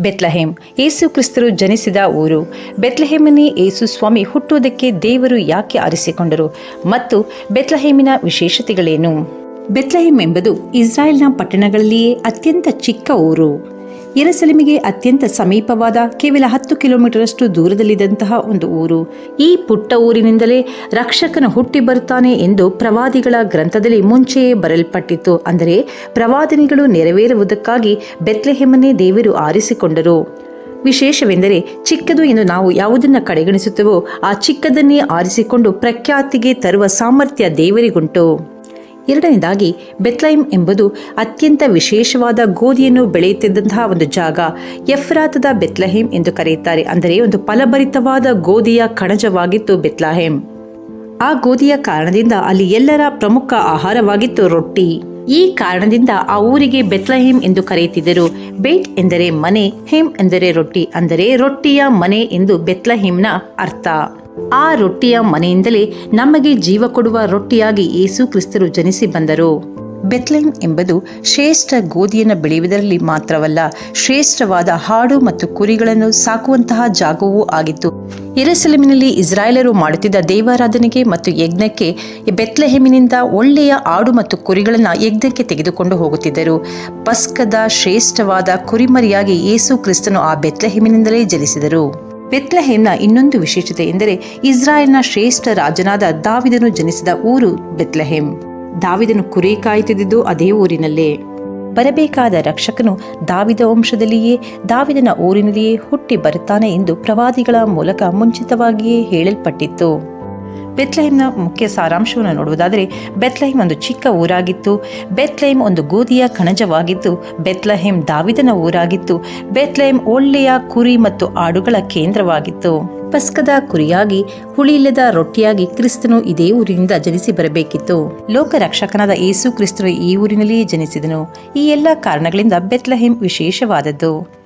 ಬೆತ್ಲಹೇಮ್. ಏಸು ಕ್ರಿಸ್ತರು ಜನಿಸಿದ ಊರು. ಬೆತ್ಲಹೇಮನ್ನೇ ಏಸು ಸ್ವಾಮಿ ಹುಟ್ಟುವುದಕ್ಕೆ ದೇವರು ಯಾಕೆ ಆರಿಸಿಕೊಂಡರು? ಮತ್ತು ಬೆತ್ಲಹೇಮಿನ ವಿಶೇಷತೆಗಳೇನು? ಬೆತ್ಲಹೇಮ್ ಎಂಬುದು ಇಸ್ರಾಯೇಲ್ನ ಪಟ್ಟಣಗಳಲ್ಲಿಯೇ ಅತ್ಯಂತ ಚಿಕ್ಕ ಊರು. ಯೆರೂಸಲೇಮಿಗೆ ಅತ್ಯಂತ ಸಮೀಪವಾದ ಕೇವಲ ಹತ್ತು ಕಿಲೋಮೀಟರಷ್ಟು ದೂರದಲ್ಲಿದ್ದಂತಹ ಒಂದು ಊರು. ಈ ಪುಟ್ಟ ಊರಿನಿಂದಲೇ ರಕ್ಷಕನು ಹುಟ್ಟಿ ಬರುತ್ತಾನೆ ಎಂದು ಪ್ರವಾದಿಗಳ ಗ್ರಂಥದಲ್ಲಿ ಮುಂಚೆಯೇ ಬರಲ್ಪಟ್ಟಿತ್ತು ಅಂದರೆ ಪ್ರವಾದಿನಿಗಳು ನೆರವೇರುವುದಕ್ಕಾಗಿ ಬೆತ್ಲೆಹೆಮ್ಮನೇ ದೇವರು ಆರಿಸಿಕೊಂಡರು. ವಿಶೇಷವೆಂದರೆ ಚಿಕ್ಕದು ಎಂದು ನಾವು ಯಾವುದನ್ನು ಕಡೆಗಣಿಸುತ್ತೇವೋ ಆ ಚಿಕ್ಕದನ್ನೇ ಆರಿಸಿಕೊಂಡು ಪ್ರಖ್ಯಾತಿಗೆ ತರುವ ಸಾಮರ್ಥ್ಯ ದೇವರಿಗುಂಟು. ಎರಡನೇದಾಗಿ ಬೆತ್ಲೈಮ್ ಎಂಬುದು ಅತ್ಯಂತ ವಿಶೇಷವಾದ ಗೋಧಿಯನ್ನು ಬೆಳೆಯುತ್ತಿದ್ದಂತಹ ಒಂದು ಜಾಗ. ಎಫ್ರಾತದ ಬೆತ್ಲಹೇಮ್ ಎಂದು ಕರೆಯುತ್ತಾರೆ. ಅಂದರೆ ಒಂದು ಫಲಭರಿತವಾದ ಗೋಧಿಯ ಕಣಜವಾಗಿತ್ತು ಬೆತ್ಲಹೇಮ್. ಆ ಗೋಧಿಯ ಕಾರಣದಿಂದ ಅಲ್ಲಿ ಎಲ್ಲರ ಪ್ರಮುಖ ಆಹಾರವಾಗಿತ್ತು ರೊಟ್ಟಿ. ಈ ಕಾರಣದಿಂದ ಆ ಊರಿಗೆ ಬೆತ್ಲಹೇಮ್ ಎಂದು ಕರೆಯುತ್ತಿದ್ದರು. ಬೇಟ್ ಎಂದರೆ ಮನೆ, ಹೇಮ್ ಎಂದರೆ ರೊಟ್ಟಿ, ಅಂದರೆ ರೊಟ್ಟಿಯ ಮನೆ ಎಂದು ಬೆತ್ಲಹೇಮ್ನ ಅರ್ಥ. ಆ ರೊಟ್ಟಿಯ ಮನೆಯಿಂದಲೇ ನಮಗೆ ಜೀವ ಕೊಡುವ ರೊಟ್ಟಿಯಾಗಿ ಯೇಸು ಕ್ರಿಸ್ತರು ಜನಿಸಿ ಬಂದರು. ಬೆತ್ಲೈಮ್ ಎಂಬುದು ಶ್ರೇಷ್ಠ ಗೋಧಿಯನ್ನು ಬೆಳೆಯುವುದರಲ್ಲಿ ಮಾತ್ರವಲ್ಲ, ಶ್ರೇಷ್ಠವಾದ ಹಾಡು ಮತ್ತು ಕುರಿಗಳನ್ನು ಸಾಕುವಂತಹ ಜಾಗವೂ ಆಗಿತ್ತು. ಯೆರೂಸಲೇಮಿನಲ್ಲಿ ಇಸ್ರಾಯೇಲರು ಮಾಡುತ್ತಿದ್ದ ದೇವಾರಾಧನೆಗೆ ಮತ್ತು ಯಜ್ಞಕ್ಕೆ ಬೆತ್ಲೆಹೆಮಿನಿಂದ ಒಳ್ಳೆಯ ಆಡು ಮತ್ತು ಕುರಿಗಳನ್ನು ಯಜ್ಞಕ್ಕೆ ತೆಗೆದುಕೊಂಡು ಹೋಗುತ್ತಿದ್ದರು. ಪಸ್ಕದ ಶ್ರೇಷ್ಠವಾದ ಕುರಿಮರಿಯಾಗಿ ಯೇಸು ಕ್ರಿಸ್ತನು ಆ ಬೆತ್ಲೆಹೆಮಿನಿಂದಲೇ ಜನಿಸಿದರು. ಬೆತ್ಲೆಹೇಮ್ನ ಇನ್ನೊಂದು ವಿಶೇಷತೆ ಎಂದರೆ ಇಸ್ರಾಯೇಲ್ನ ಶ್ರೇಷ್ಠ ರಾಜನಾದ ದಾವಿದನು ಜನಿಸಿದ ಊರು ಬೆತ್ಲಹೇಮ್. ದಾವಿದನು ಕುರಿ ಕಾಯುತ್ತಿದ್ದುದು ಅದೇ ಊರಿನಲ್ಲೇ. ಬರಬೇಕಾದ ರಕ್ಷಕನು ದಾವಿದ ವಂಶದಲ್ಲಿಯೇ, ದಾವಿದನ ಊರಿನಲ್ಲಿಯೇ ಹುಟ್ಟಿ ಬರುತ್ತಾನೆ ಎಂದು ಪ್ರವಾದಿಗಳ ಮೂಲಕ ಮುಂಚಿತವಾಗಿಯೇ ಹೇಳಲ್ಪಟ್ಟಿತ್ತು. ಬೆತ್ಲೈಮ್ನ ಮುಖ್ಯ ಸಾರಾಂಶವನ್ನು ನೋಡುವುದಾದರೆ ಬೆತ್ಲೈಮ್ ಒಂದು ಚಿಕ್ಕ ಊರಾಗಿತ್ತು. ಬೆತ್ಲೈಮ್ ಒಂದು ಗೋಧಿಯ ಕಣಜವಾಗಿದ್ದು ಬೆತ್ಲಹೇಮ್ ದಾವಿದನ ಊರಾಗಿತ್ತು. ಬೆತ್ಲೈಮ್ ಒಳ್ಳೆಯ ಕುರಿ ಮತ್ತು ಆಡುಗಳ ಕೇಂದ್ರವಾಗಿತ್ತು. ಪಸ್ಕದ ಕುರಿಯಾಗಿ, ಹುಳಿಯಿಲ್ಲದ ರೊಟ್ಟಿಯಾಗಿ ಕ್ರಿಸ್ತನು ಇದೇ ಊರಿನಿಂದ ಜನಿಸಿ ಬರಬೇಕಿತ್ತು. ಲೋಕ ರಕ್ಷಕನಾದ ಏಸು ಕ್ರಿಸ್ತನು ಈ ಊರಿನಲ್ಲಿಯೇ ಜನಿಸಿದನು. ಈ ಎಲ್ಲ ಕಾರಣಗಳಿಂದ ಬೆತ್ಲಹೇಮ್ ವಿಶೇಷವಾದದ್ದು.